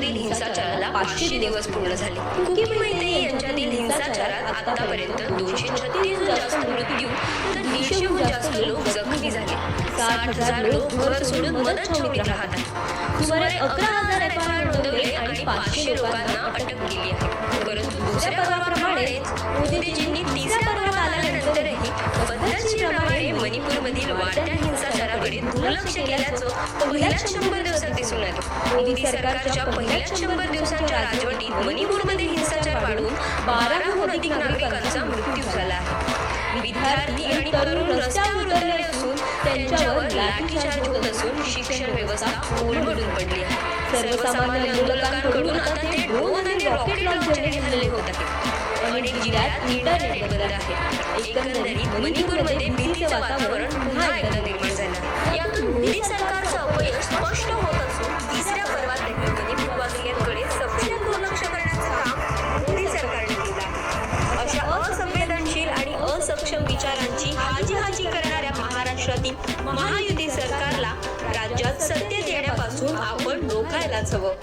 यांच्यातील हिंसाचाराला पाचशे दिवस पूर्ण झाले. कुकी मैत्री यांच्यातील हिंसाचारात आतापर्यंत दोनशे छत्तीस जास्त मृत्यू तर दीडशेहून जास्त लोक जखमी झाले. साठ हजार लोक घर सोडून मदत छावणीत राहत आहेत. सुमारे अकरा हजार एफ आय नोंदवले आणि पाचशे लोकांना अटक केली आहे. परंतु दुसऱ्या पर्वाप्रमाणेच मोदीजींनी तिसऱ्या पर्वात आल्यानंतरही पद्धतशीरप्रमाणे मणिपूरमधील वाढत्या हिंसाचाराकडे दुर्लक्ष केल्याचं पहिल्याच मोदी सरकारच्या पहिल्याच शंभर दिवसांच्या राजवटीत मणिपूरमध्ये हिंसाचार वाढून बाराहून अधिक नागरिकांचा मृत्यू झाला आहे. विद्यार्थी आणि तरुण रस्त्यावर उतरले असून त्यांच्यावर लाठीचार्ज होत असून शिक्षण व्यवस्था कोलमडून पडली आहे. सर्वसामान्य आंदोलकांकडून आता ते ड्रोन आणि रॉकेट लॉन्चरने हल्ले होत आहेत. अनेक जिल्ह्यात इंटरनेट बंद आहे. एकंदरीत मणिपूरमध्ये भीतीचं वातावरण पुन्हा एकदा निर्माण झालं यातून मोदी सरकार महाराष्ट्रातील महायुती सरकारला राज्यात सत्य देण्यापासून आपण रोखायलाच हवं.